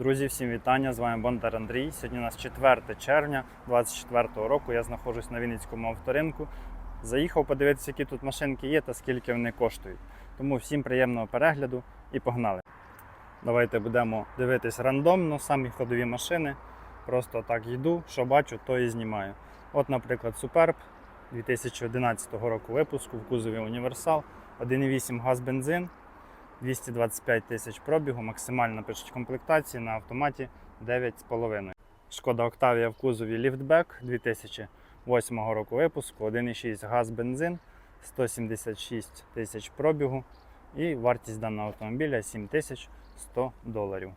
Друзі, всім вітання! З вами Бондар Андрій. Сьогодні у нас 4 червня 2024 року. Я знаходжусь на Вінницькому авторинку. Заїхав подивитися, які тут машинки є та скільки вони коштують. Тому всім приємного перегляду і погнали. Давайте будемо дивитись рандомно, самі ходові машини. Просто так йду, що бачу, то і знімаю. От, наприклад, Superb 2011 року випуску в кузові Універсал, 1,8 газ бензин. 225 тисяч пробігу, максимальна пишуть комплектації на автоматі 9,5. Шкода Octavia в кузові ліфтбек 2008 року випуску, 1,6 газ бензин, 176 тисяч пробігу і вартість даного автомобіля 7100 доларів.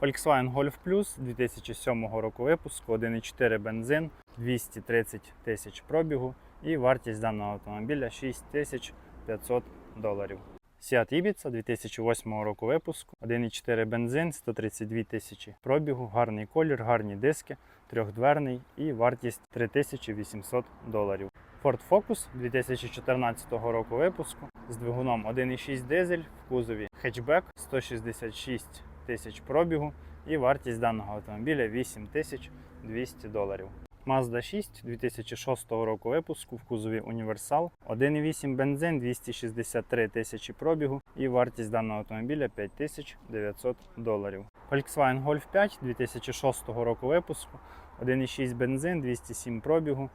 Volkswagen Golf Plus 2007 року випуску, 1,4 бензин, 230 тисяч пробігу і вартість даного автомобіля 6500 доларів. Seat Ibiza 2008 року випуску, 1,4 бензин, 132 тисячі пробігу, гарний колір, гарні диски, трьохдверний і вартість 3800 доларів. Ford Focus 2014 року випуску з двигуном 1,6 дизель в кузові хетчбек 166 тисяч пробігу і вартість даного автомобіля 8200 доларів. Mazda 6 2006 року випуску в кузові Універсал, 1,8 бензин, 263 тисячі пробігу і вартість даного автомобіля 5900 доларів. Volkswagen Golf 5 2006 року випуску, 1,6 бензин, 207 пробігу.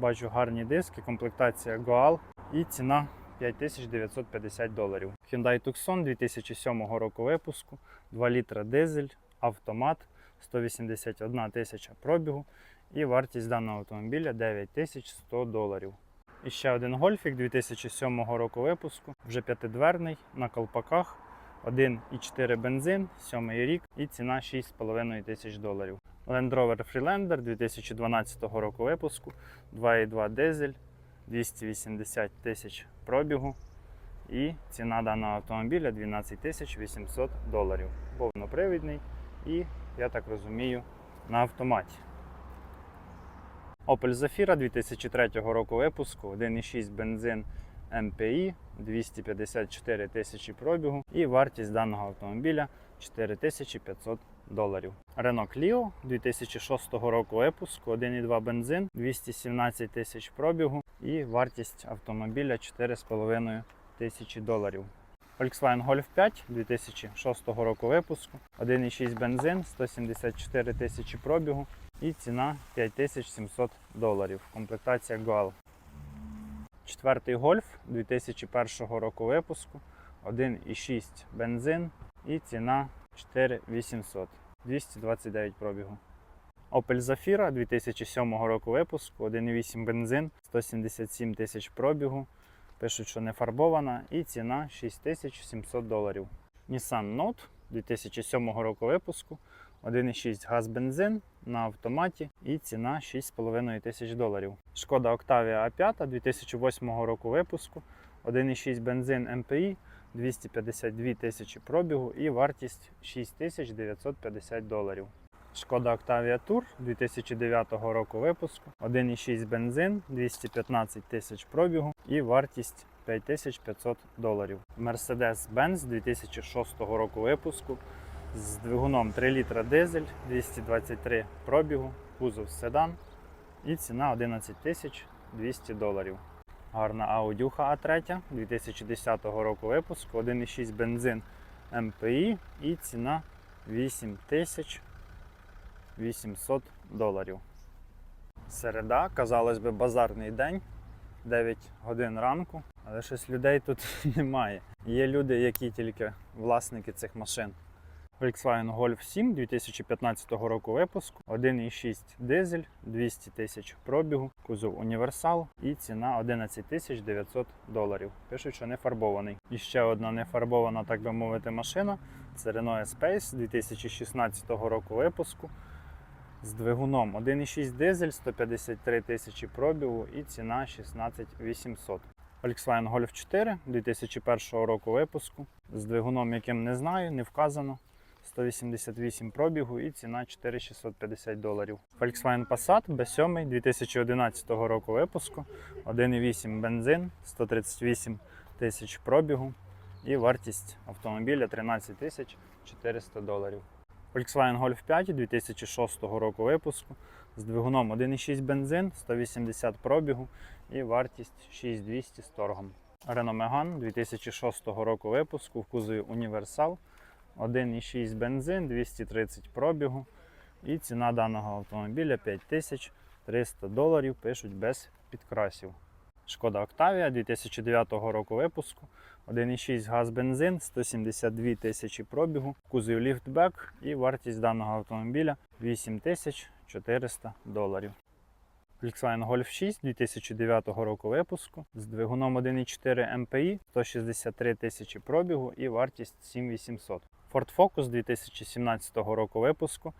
Бачу гарні диски, комплектація Goal і ціна 5950 доларів. Hyundai Tucson 2007 року випуску, 2 літра дизель, автомат, 181 тисяча пробігу і вартість даного автомобіля 9100 доларів. І ще один гольфік 2007 року випуску, вже п'ятидверний на колпаках, 1,4 бензин, 7 рік і ціна 6,5 тисяч доларів. Land Rover Freelander 2012 року випуску, 2,2 дизель, 280 тисяч пробігу. І ціна даного автомобіля 12 тисяч 800 доларів. Повнопривідний і, я так розумію, на автоматі. Opel Zafira 2003 року випуску, 1,6 бензин MPI, 254 тисячі пробігу і вартість даного автомобіля 4500 доларів. Renault Clio 2006 року випуску, 1,2 бензин, 217 тисяч пробігу і вартість автомобіля 4,5 тисячі доларів. Volkswagen Golf 5 2006 року випуску, 1,6 бензин, 174 тисячі пробігу і ціна 5700 доларів. Комплектація Goal. Четвертий гольф 2001 року випуску, 1,6 бензин і ціна 4800 229 пробігу. Opel Zafira 2007 року випуску, 1,8 бензин, 177 тисяч пробігу. Пишуть, що не фарбована, і ціна 6700 доларів. Nissan Note 2007 року випуску, 1,6 газ бензин на автоматі і ціна 6,5 тисяч доларів. Шкода Octavia A5 2008 року випуску, 1,6 бензин MPI, 252 тисячі пробігу і вартість 6950 доларів. Шкода Octavia Tour 2009 року випуску, 1,6 бензин, 215 тисяч пробігу і вартість 5500 доларів. Mercedes-Benz 2006 року випуску з двигуном 3 літра дизель, 223 пробігу, кузов седан і ціна 11 тисяч 200 доларів. Гарна Audi A3 2010 року випуску, 1,6 бензин MPI і ціна 8 тисяч 800 доларів. Середа, казалось би, базарний день, 9 годин ранку, але щось людей тут немає. Є люди, які тільки власники цих машин. Volkswagen Golf 7 2015 року випуску, 1,6 дизель, 200 тисяч пробігу, кузов універсал і ціна 11 тисяч 900 доларів. Пишуть, що не фарбований. І ще одна не фарбована, так би мовити, машина. Це Renault Espace 2016 року випуску з двигуном 1,6 дизель, 153 тисячі пробігу і ціна 16 800. Volkswagen Golf 4 2001 року випуску з двигуном, яким не знаю, не вказано. 188 пробігу і ціна 4650 доларів. Volkswagen Passat B7 2011 року випуску, 1,8 бензин, 138 тисяч пробігу і вартість автомобіля 13 тисяч 400 доларів. Volkswagen Golf 5 2006 року випуску з двигуном 1,6 бензин, 180 пробігу і вартість 6200 з торгом. Renault Megane 2006 року випуску в кузові Універсал 1,6 бензин, 230 пробігу. І ціна даного автомобіля 5300 доларів, пишуть без підкрасів. Шкода Octavia 2009 року випуску. 1,6 газ бензин, 172 тисячі пробігу, кузов ліфтбек і вартість даного автомобіля 8400 доларів. Volkswagen Golf 6 2009 року випуску з двигуном 1,4 MPI, 163 тисячі пробігу і вартість 7800. Ford Focus 2017 року випуску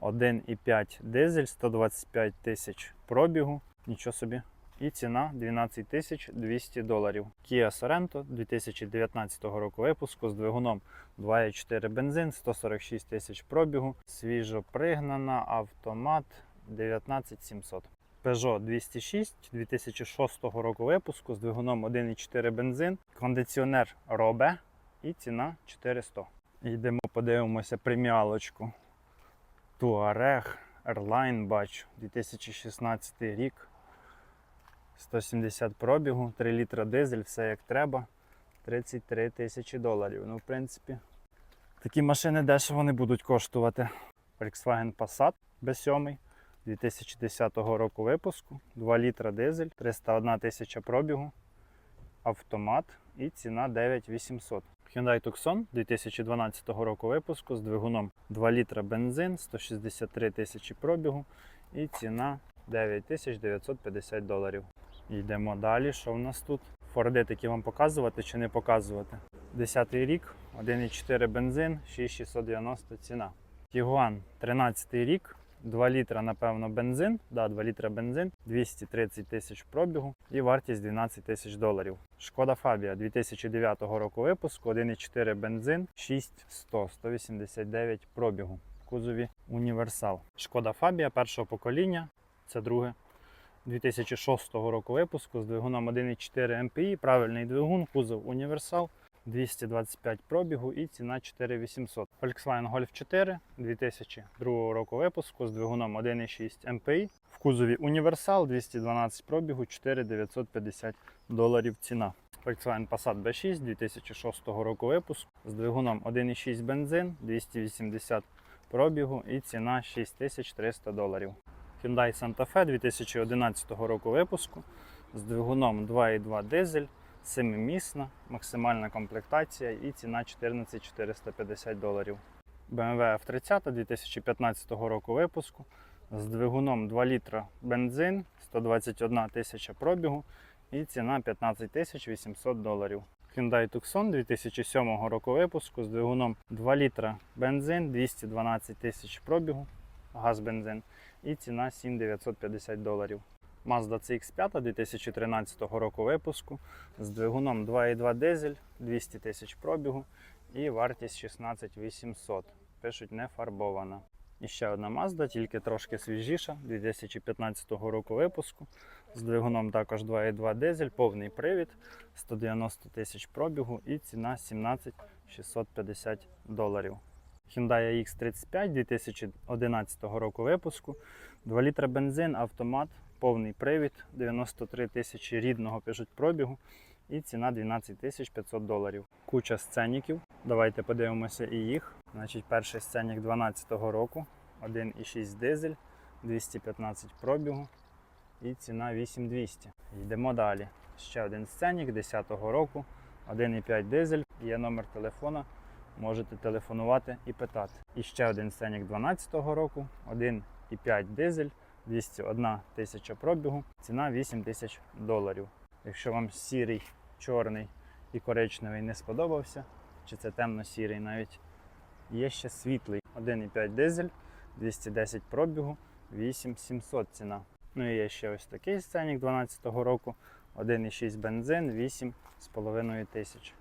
1,5 дизель, 125 тисяч пробігу. Нічого собі. І ціна 12 тисяч 200 доларів. Kia Sorento 2019 року випуску з двигуном 2,4 бензин, 146 тисяч пробігу, свіжо пригнана, автомат 19700. Peugeot 206 2006 року випуску з двигуном 1,4 бензин, кондиціонер Робе і ціна 400. Йдемо, подивимося преміалочку. Touareg Airline бачу 2016 рік. 170 пробігу, 3 літра дизель, все як треба. 33 тисячі доларів. Ну, в принципі, такі машини дешево не будуть коштувати. Volkswagen Passat B7 2010 року випуску, 2 літра дизель, 301 тисяча пробігу, автомат і ціна 9800. Hyundai Tucson 2012 року випуску з двигуном 2 літра бензин, 163 тисячі пробігу і ціна 9950 доларів. Йдемо далі. Що в нас тут? Форди такі вам показувати чи не показувати? 10 рік, 1,4 бензин, 6690 ціна. Tiguan 13 рік, 2 літра, напевно, бензин. Да, 2 літра бензин, 230 тисяч пробігу і вартість 12 тисяч доларів. Шкода Фабія 2009 року випуску, 1,4 бензин, 6100, 189 пробігу. Кузові універсал. Шкода Фабія першого покоління, це друге. 2006 року випуску з двигуном 1,4 MPI, правильний двигун, кузов універсал, 225 пробігу і ціна 4800. Volkswagen Golf 4 2002 року випуску з двигуном 1,6 MPI, в кузові універсал, 212 пробігу, 4950 доларів ціна. Volkswagen Passat B6 2006 року випуску з двигуном 1,6 бензин, 280 пробігу і ціна 6300 доларів. Hyundai Santa Fe 2011 року випуску з двигуном 2,2 дизель, 7-місна, максимальна комплектація і ціна 14 450 доларів. BMW F30 2015 року випуску з двигуном 2 літра бензин, 121 тисяча пробігу і ціна 15 800 доларів. Hyundai Tucson 2007 року випуску з двигуном 2 літра бензин, 212 тисяч пробігу, газ бензин і ціна 7950 доларів. Mazda CX5 2013 року випуску з двигуном 2,2 дизель, 200 тисяч пробігу і вартість 16800. Пишуть не фарбована. І ще одна Mazda, тільки трошки свіжіша, 2015 року випуску. З двигуном також 2,2 дизель, повний привід, 190 тисяч пробігу і ціна 17 650 доларів. Hyundai X35 2011 року випуску. 2 літра бензин, автомат, повний привід, 93 тисячі рідного пишуть пробігу і ціна 12 тисяч 500 доларів. Куча сценіків. Давайте подивимося і їх. Значить, перший сценік 12 року, 1,6 дизель, 215 пробігу і ціна 8200. Йдемо далі. Ще один сценік 10 року, 1,5 дизель, є номер телефона можете телефонувати і питати. І ще один сценік 12 року, 1,5 дизель, 201 тисяча пробігу, ціна 8 тисяч доларів. Якщо вам сірий, чорний і коричневий не сподобався, чи це темно-сірий навіть, є ще світлий 1,5 дизель, 210 пробігу, 8700 ціна. Ну і є ще ось такий сценік 12 року, 1,6 бензин, 8,5 тисяч.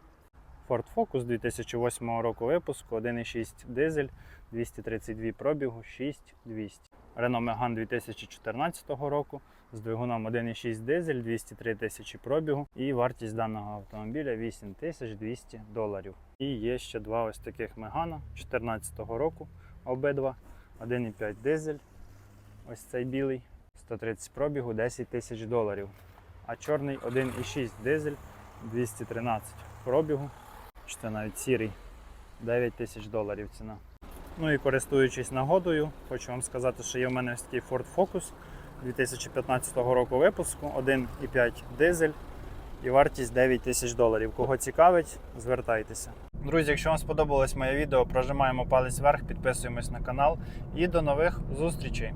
Ford Focus 2008 року випуску, 1,6 дизель, 232 пробігу, 6200. Renault Megane 2014 року з двигуном 1,6 дизель, 203 тисячі пробігу і вартість даного автомобіля 8200 доларів. І є ще два ось таких Megane 2014 року, обидва. 1,5 дизель. Ось цей білий. 130 пробігу, 10 тисяч доларів. А чорний 1,6 дизель, 213 пробігу. Чи навіть сірий, 9 тисяч доларів ціна. Ну і користуючись нагодою, хочу вам сказати, що є в мене ось такий Ford Focus 2015 року випуску, 1,5 дизель і вартість 9 тисяч доларів. Кого цікавить, звертайтеся. Друзі, якщо вам сподобалось моє відео, прожимаємо палець вверх, підписуємось на канал і до нових зустрічей!